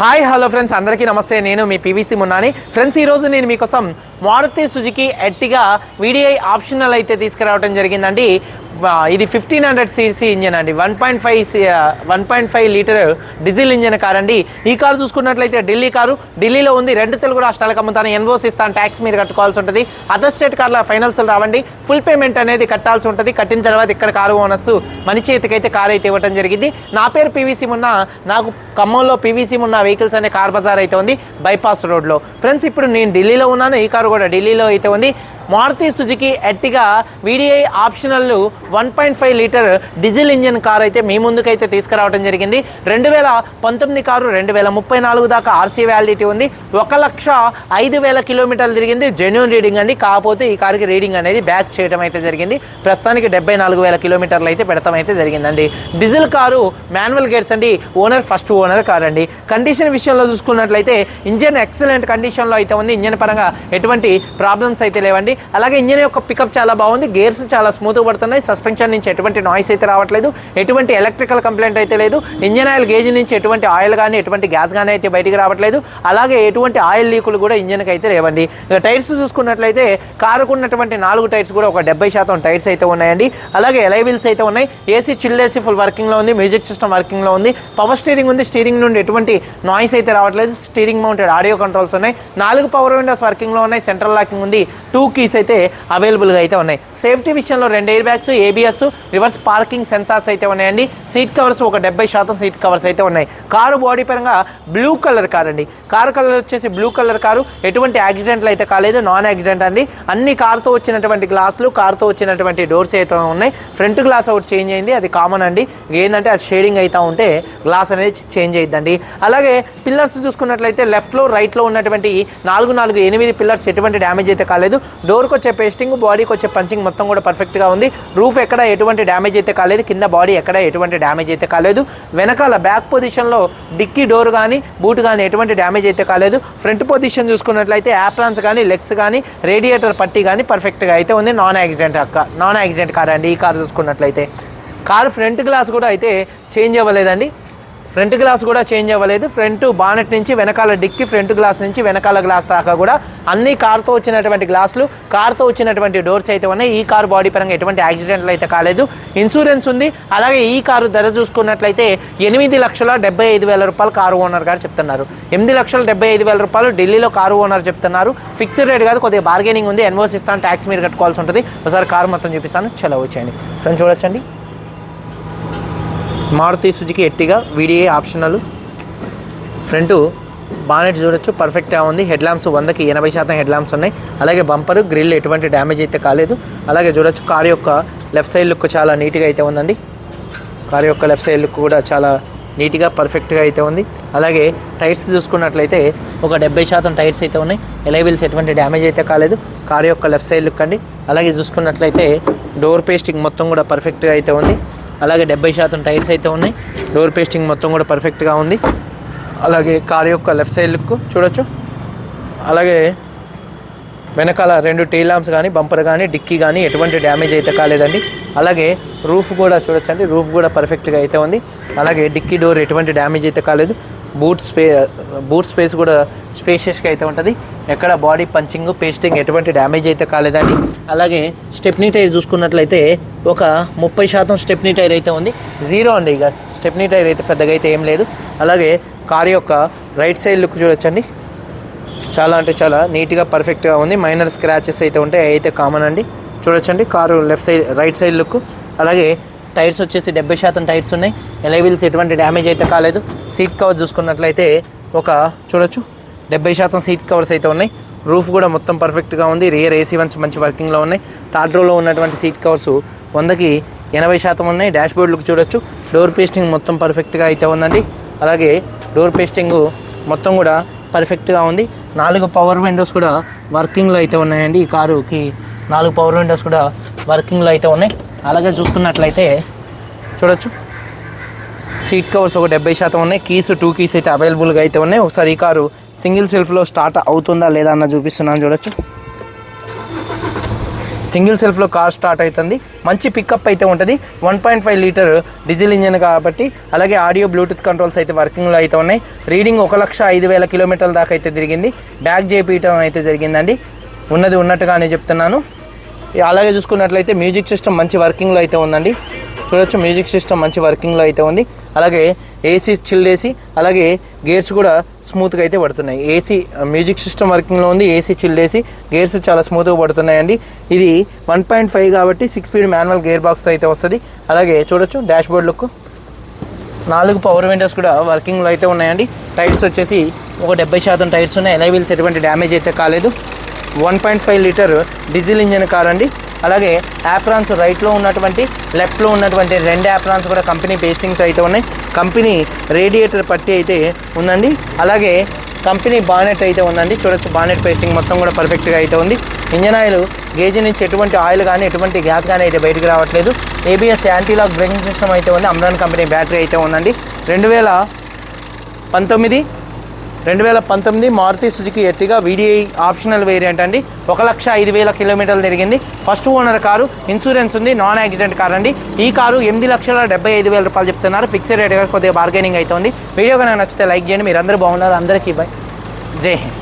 Hi hello friends అందరికీ నమస్తే. నేను మీ పీవీసీ మున్నాని. ఫ్రెండ్స్ ఈరోజు నేను మీకోసం Maruti Suzuki Ertiga VDI optional అయితే తీసుకురావడం జరిగిందండి. ఇది ఫిఫ్టీన్ హండ్రెడ్ సీసీ ఇంజన్ అండి. One point five one point five litre diesel engine car అండి. ఈ కారు చూసుకున్నట్లయితే ఢిల్లీ కారు. ఢిల్లీలో ఉంది. రెండు తెలుగు రాష్ట్రాలకు అమ్ముతాను. ఎన్ఓసి ఇస్తాను. ట్యాక్స్ మీరు కట్టుకోవాల్సి ఉంటుంది. అదర్ స్టేట్ కార్ల ఫైనల్స్ రావండి. ఫుల్ పేమెంట్ అనేది కట్టాల్సి ఉంటుంది. కట్టిన తర్వాత ఇక్కడ కారు ఓనర్స్ మన చేతికైతే కారు అయితే ఇవ్వడం జరిగింది. నా పేరు పీవీసీ ఉన్న నాకు ఖమ్మంలో పీవీసీ ఉన్న వెహికల్స్ అనే కార్ బజార్ అయితే ఉంది. బైపాస్ రోడ్లో. ఫ్రెండ్స్ ఇప్పుడు నేను ఢిల్లీలో ఉన్నాను. ఈ కారు కూడా ఢిల్లీలో అయితే ఉంది. Maruti Suzuki Ertiga VDI optional one point five litre diesel engine car అయితే మీ ముందుకైతే తీసుకురావడం జరిగింది. రెండు వేల పంతొమ్మిది కారు రెండు వేల ముప్పై నాలుగు దాకా ఆర్సీ వ్యాలిడిటీ ఉంది. ఒక లక్ష ఐదు వేల కిలోమీటర్లు తిరిగింది. జెన్యున్ రీడింగ్ అండి. కాకపోతే ఈ కార్కి రీడింగ్ అనేది బ్యాక్ చేయడం అయితే జరిగింది. ప్రస్తుతానికి డెబ్బై నాలుగు వేల కిలోమీటర్లు అయితే పెడతాం అయితే జరిగిందండి. డీజిల్ కారు మాన్యువల్ గేర్స్ అండి. ఓనర్ ఫస్ట్ ఓనర్ కార్ అండి. కండిషన్ విషయంలో చూసుకున్నట్లయితే ఇంజన్ ఎక్సలెంట్ కండిషన్లో అయితే ఉంది. ఇంజన్ పరంగా ఎటువంటి ప్రాబ్లమ్స్ అయితే లేవండి. అలాగే ఇంజన్ యొక్క పికప్ చాలా బాగుంది. గేర్స్ చాలా స్మూత్గా పడుతున్నాయి. సస్పెన్షన్ నుంచి ఎటువంటి నాయిస్ అయితే రావట్లేదు. ఎటువంటి ఎలక్ట్రికల్ కంప్లైంట్ అయితే లేదు. ఇంజన్ ఆయిల్ గేజ్ నుంచి ఎటువంటి ఆయిల్ కానీ ఎటువంటి గ్యాస్ కానీ అయితే బయటికి రావట్లేదు. అలాగే ఎటువంటి ఆయిల్ లీకులు కూడా ఇంజిన్కి అయితే లేవండి. ఇక టైర్స్ చూసుకున్నట్లయితే కారుకు ఉన్నటువంటి నాలుగు టైర్స్ కూడా ఒక డెబ్బై శాతం టైర్స్ అయితే ఉన్నాయండి. అలాగే ఎలై వీల్స్ అయితే ఉన్నాయి. ఏసీ చిల్ ఏసీ ఫుల్ వర్కింగ్లో ఉంది. మ్యూజిక్ సిస్టమ్ వర్కింగ్లో ఉంది. పవర్ స్టీరింగ్ ఉంది. స్టీరింగ్ నుండి ఎటువంటి నాయిస్ అయితే రావట్లేదు. స్టీరింగ్ మౌంటెడ్ ఆడియో కంట్రోల్స్ ఉన్నాయి. నాలుగు పవర్ విండోస్ వర్కింగ్లో ఉన్నాయి. సెంట్రల్ లాకింగ్ ఉంది. టూ కీస్ అయితే అవైలబుల్గా అయితే ఉన్నాయి. సేఫ్టీ విషయంలో రెండు air bags ABS reverse parking sensors అయితే ఉన్నాయండి. సీట్ కవర్స్ ఒక డెబ్బై శాతం సీట్ కవర్స్ అయితే ఉన్నాయి. కారు బాడీ పరంగా బ్లూ కలర్ కార్ అండి. కారు కలర్ వచ్చేసి బ్లూ కలర్ కారు ఎటువంటి యాక్సిడెంట్లు అయితే కాలేదు. నాన్ యాక్సిడెంట్ అండి. అన్ని కార్తో వచ్చినటువంటి గ్లాసులు కార్తో వచ్చినటువంటి డోర్స్ అయితే ఉన్నాయి. ఫ్రంట్ గ్లాస్ ఒకటి చేంజ్ అయింది. అది కామన్ అండి. ఏంటంటే అది షేడింగ్ అయితే ఉంటే గ్లాస్ అనేది చేంజ్ అయిద్దండి. అలాగే పిల్లర్స్ చూసుకున్నట్లయితే లెఫ్ట్లో రైట్లో ఉన్నటువంటి నాలుగు నాలుగు ఎనిమిది పిల్లర్స్ ఎటువంటి డ్యామేజ్ అయితే కాలేదు. డోర్కి వచ్చే పేస్టింగ్ బాడీకి వచ్చే పంచింగ్ మొత్తం కూడా పర్ఫెక్ట్గా ఉంది. రూఫ్ ఎక్కడ ఎటువంటి డ్యామేజ్ అయితే కాలేదు. కింద బాడీ ఎక్కడ ఎటువంటి డ్యామేజ్ అయితే కాలేదు. వెనకాల బ్యాక్ పొజిషన్లో డిక్కీ డోర్ కానీ బూట్ కానీ ఎటువంటి డ్యామేజ్ అయితే కాలేదు. ఫ్రంట్ పొజిషన్ చూసుకున్నట్లయితే యాప్రాన్స్ కానీ లెగ్స్ కానీ రేడియేటర్ పట్టి కానీ పర్ఫెక్ట్గా అయితే ఉంది. నాన్ యాక్సిడెంట్ అక్క నాన్ యాక్సిడెంట్ కార్ అండి. ఈ కార్ చూసుకున్నట్లయితే. కారు ఫ్రంట్ గ్లాస్ కూడా అయితే చేంజ్ అవ్వలేదండి. ఫ్రంట్ గ్లాస్ కూడా చేంజ్ అవ్వలేదు. ఫ్రంట్ బానెట్ నుంచి వెనకాల డిక్కి ఫ్రంట్ గ్లాస్ నుంచి వెనకాల గ్లాస్ దాకా కూడా అన్ని కార్తో వచ్చినటువంటి గ్లాసులు కార్తో వచ్చినటువంటి డోర్స్ అయితే ఉన్నాయి. ఈ కారు బాడీ పరంగా ఎటువంటి యాక్సిడెంట్లు అయితే కాలేదు. ఇన్సూరెన్స్ ఉంది. అలాగే ఈ కారు ధర చూసుకున్నట్లయితే ఎనిమిది లక్షల డెబ్బై ఐదు వేల రూపాయలు కారు ఓనర్ గారు చెప్తున్నారు. ఎనిమిది లక్షల డెబ్బై ఐదు వేల రూపాయలు ఢిల్లీలో కారు ఓనర్ చెప్తున్నారు. ఫిక్స్డ్ రేట్ కాదు కొద్దిగా బార్గెనింగ్ ఉంది. ఎన్వోస్ ఇస్తాను ట్యాక్స్ మీరు కట్టుకోవాల్సి ఉంటుంది. ఒకసారి కారు మొత్తం చూపిస్తాను. చలో వచ్చేయండి. ఫ్రెండ్స్ చూడొచ్చండి. Maruti Suzuki Ertiga VDI optional. Front bonnet చూడొచ్చు పర్ఫెక్ట్గా ఉంది. హెడ్ ల్యాంప్స్ వందకి ఎనభై శాతం హెడ్ ల్యాంప్స్ ఉన్నాయి. అలాగే బంపర్ గ్రిల్ ఎటువంటి డ్యామేజ్ అయితే కాలేదు. అలాగే చూడొచ్చు కార్ యొక్క లెఫ్ట్ సైడ్ లుక్ చాలా నీట్గా అయితే ఉందండి. కార్ యొక్క లెఫ్ట్ సైడ్ లుక్ కూడా చాలా నీట్గా పర్ఫెక్ట్గా అయితే ఉంది. అలాగే టైర్స్ చూసుకున్నట్లయితే ఒక డెబ్బై శాతం టైర్స్ అయితే ఉన్నాయి. ఎలైవిల్స్ ఎటువంటి డ్యామేజ్ అయితే కాలేదు. కార్ యొక్క లెఫ్ట్ సైడ్ లుక్ అండి. అలాగే చూసుకున్నట్లయితే డోర్ పేస్టింగ్ మొత్తం కూడా పర్ఫెక్ట్గా అయితే ఉంది. అలాగే డెబ్బై శాతం టైర్స్ అయితే ఉన్నాయి. డోర్ పేస్టింగ్ మొత్తం కూడా పర్ఫెక్ట్గా ఉంది. అలాగే కార్ యొక్క లెఫ్ట్ సైడ్ లుక్ చూడొచ్చు. అలాగే వెనకాల రెండు టీలాంప్స్ కానీ బంపర్ కానీ డిక్కీ కానీ ఎటువంటి డ్యామేజ్ అయితే కాలేదండి. అలాగే రూఫ్ కూడా చూడొచ్చండి. రూఫ్ కూడా పర్ఫెక్ట్గా అయితే ఉంది. అలాగే డిక్కీ డోర్ ఎటువంటి డ్యామేజ్ అయితే కాలేదు. బూట్ స్పే బూట్ స్పేస్ కూడా స్పేషియస్గా అయితే ఉంటుంది. ఎక్కడ బాడీ పంచింగ్ పేస్టింగ్ ఎటువంటి డ్యామేజ్ అయితే కాలేదండి. అలాగే స్టెప్నీ టైర్ చూసుకున్నట్లయితే ఒక ముప్పై శాతం స్టెప్నీ టైర్ అయితే ఉంది. జీరో అండి ఇక. స్టెప్నీ టైర్ అయితే పెద్దగా అయితే ఏం లేదు. అలాగే కార్ యొక్క రైట్ సైడ్ లుక్ చూడొచ్చండి. చాలా అంటే చాలా నీట్గా పర్ఫెక్ట్గా ఉంది. మైనర్ స్క్రాచెస్ అయితే ఉంటాయి. అయితే కామన్ అండి. చూడొచ్చండి. Car left side right side look. అలాగే టైర్స్ వచ్చేసి డెబ్బై శాతం టైర్స్ ఉన్నాయి. ఎలైవిల్స్ ఎటువంటి డ్యామేజ్ అయితే కాలేదు. సీట్ కవర్ చూసుకున్నట్లయితే ఒక చూడొచ్చు. డెబ్బై శాతం సీట్ కవర్స్ అయితే ఉన్నాయి. రూఫ్ కూడా మొత్తం పర్ఫెక్ట్గా ఉంది. రియర్ ఏసీ వన్స్ మంచి వర్కింగ్లో ఉన్నాయి. థర్డ్ రోలో ఉన్నటువంటి సీట్ కవర్స్ వందకి ఎనభై శాతం ఉన్నాయి. డాష్ బోర్డ్ చూడొచ్చు. డోర్ పేస్టింగ్ మొత్తం పర్ఫెక్ట్గా అయితే ఉందండి. అలాగే డోర్ పేస్టింగ్ మొత్తం కూడా పర్ఫెక్ట్గా ఉంది. నాలుగు పవర్ విండోస్ కూడా వర్కింగ్లో అయితే ఉన్నాయండి. ఈ కారుకి నాలుగు పవర్ విండోస్ కూడా వర్కింగ్లో అయితే ఉన్నాయి. అలాగే చూసుకున్నట్లయితే చూడొచ్చు. సీట్ కవర్స్ ఒక డెబ్బై శాతం ఉన్నాయి. కీస్ టూ కీస్ అయితే అవైలబుల్గా అయితే ఉన్నాయి. ఒకసారి ఈ కారు సింగిల్ సెల్ఫ్లో స్టార్ట్ అవుతుందా లేదా అన్న చూపిస్తున్నాను చూడొచ్చు. సింగిల్ సెల్ఫ్లో కార్ స్టార్ట్ అవుతుంది. మంచి పికప్ అయితే ఉంటుంది. One point five litre diesel engine కాబట్టి అలాగే ఆడియో బ్లూటూత్ కంట్రోల్స్ అయితే వర్కింగ్లో అయితే ఉన్నాయి. రీడింగ్ ఒక లక్ష ఐదు వేల కిలోమీటర్ల దాకా అయితే తిరిగింది. బ్యాక్ చేపించడం అయితే జరిగిందండి. ఉన్నది ఉన్నట్టుగానే చెప్తున్నాను. అలాగే చూసుకున్నట్లయితే మ్యూజిక్ సిస్టమ్ మంచి వర్కింగ్లో అయితే ఉందండి. చూడొచ్చు. మ్యూజిక్ సిస్టమ్ మంచి వర్కింగ్లో అయితే ఉంది. అలాగే ఏసీ చిల్డ్ ఏసీ అలాగే గేర్స్ కూడా స్మూత్గా అయితే పడుతున్నాయి. ఏసీ మ్యూజిక్ సిస్టమ్ వర్కింగ్లో ఉంది. ఏసీ చిల్డ్ ఏసీ గేర్స్ చాలా స్మూత్గా పడుతున్నాయండి. ఇది వన్ పాయింట్ ఫైవ్ కాబట్టి సిక్స్ స్పీడ్ మాన్యువల్ గేర్ బాక్స్తో అయితే వస్తుంది. అలాగే చూడొచ్చు డాష్ బోర్డ్ లుక్. నాలుగు పవర్ విండోస్ కూడా వర్కింగ్లో అయితే ఉన్నాయండి. టైర్స్ వచ్చేసి ఒక డెబ్బై శాతం టైర్స్ ఉన్నాయి. ఎలై వీల్స్ ఎటువంటి డ్యామేజ్ అయితే కాలేదు. One point five litre diesel engine car అండి. అలాగే యాప్రాన్స్ రైట్లో ఉన్నటువంటి లెఫ్ట్లో ఉన్నటువంటి రెండు యాప్రాన్స్ కూడా కంపెనీ పేస్టింగ్స్ అయితే ఉన్నాయి. కంపెనీ రేడియేటర్ పట్టి అయితే ఉందండి. అలాగే కంపెనీ బానెట్ అయితే ఉందండి. చూడొచ్చు బానెట్ పేస్టింగ్ మొత్తం కూడా పర్ఫెక్ట్గా అయితే ఉంది. ఇంజన్ ఆయిల్ గేజ్ నుంచి ఎటువంటి ఆయిల్ కానీ ఎటువంటి గ్యాస్ కానీ అయితే బయటకు రావట్లేదు. ఏబిఎస్ యాంటీలాక్ బ్రేకింగ్ సిస్టమ్ అయితే ఉంది. అమ్రాన్ కంపెనీ బ్యాటరీ అయితే ఉందండి. రెండు వేల పంతొమ్మిది రెండు వేల పంతొమ్మిది Maruti Suzuki Ertiga VDI optional variant అండి. ఒక లక్ష ఐదు వేల కిలోమీటర్లు తిరిగింది. ఫస్ట్ ఓనర్ కారు ఇన్సూరెన్స్ ఉంది నాన్ యాక్సిడెంట్ కార్ అండి. ఈ కారు ఎనిమిది లక్షల డెబ్బై ఐదు వేల రూపాయలు చెప్తున్నారు. ఫిక్స్డ్ రేట్గా కొద్దిగా బార్గెనింగ్ అయితే ఉంది. వీడియో కనుక నచ్చితే లైక్ చేయండి. మీరు అందరూ బాగున్నారు. అందరికీ బై. జై హింద్.